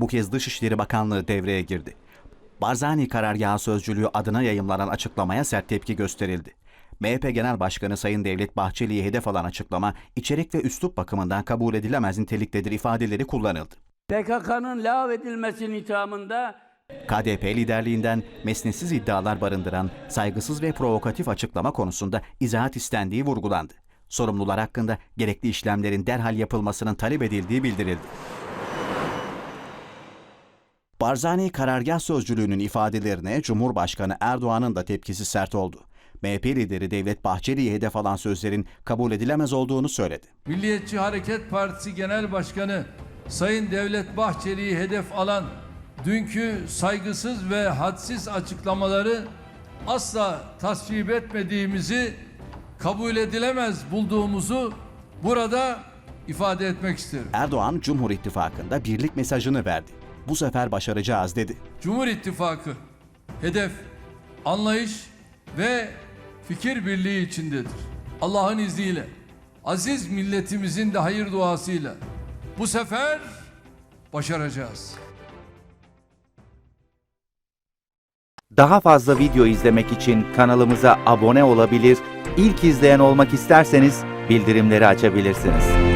Bu kez Dışişleri Bakanlığı devreye girdi. Barzani karargahı sözcülüğü adına yayımlanan açıklamaya sert tepki gösterildi. MHP Genel Başkanı Sayın Devlet Bahçeli'ye hedef alan açıklama, içerik ve üslup bakımından kabul edilemez niteliktedir ifadeleri kullanıldı. PKK'nın lağvedilmesinin ithamında KDP liderliğinden mesnetsiz iddialar barındıran saygısız ve provokatif açıklama konusunda izahat istendiği vurgulandı. Sorumlular hakkında gerekli işlemlerin derhal yapılmasının talep edildiği bildirildi. Barzani karargah sözcülüğünün ifadelerine Cumhurbaşkanı Erdoğan'ın da tepkisi sert oldu. MHP lideri Devlet Bahçeli'ye hedef alan sözlerin kabul edilemez olduğunu söyledi. Milliyetçi Hareket Partisi Genel Başkanı Sayın Devlet Bahçeli'yi hedef alan dünkü saygısız ve hadsiz açıklamaları asla tasvip etmediğimizi, kabul edilemez bulduğumuzu burada ifade etmek isterim. Erdoğan, Cumhur İttifakı'nda birlik mesajını verdi. Bu sefer başaracağız dedi. Cumhur İttifakı hedef, anlayış ve fikir birliği içindedir. Allah'ın izniyle, aziz milletimizin de hayır duasıyla bu sefer başaracağız. Daha fazla video izlemek için kanalımıza abone olabilir, ilk izleyen olmak isterseniz bildirimleri açabilirsiniz.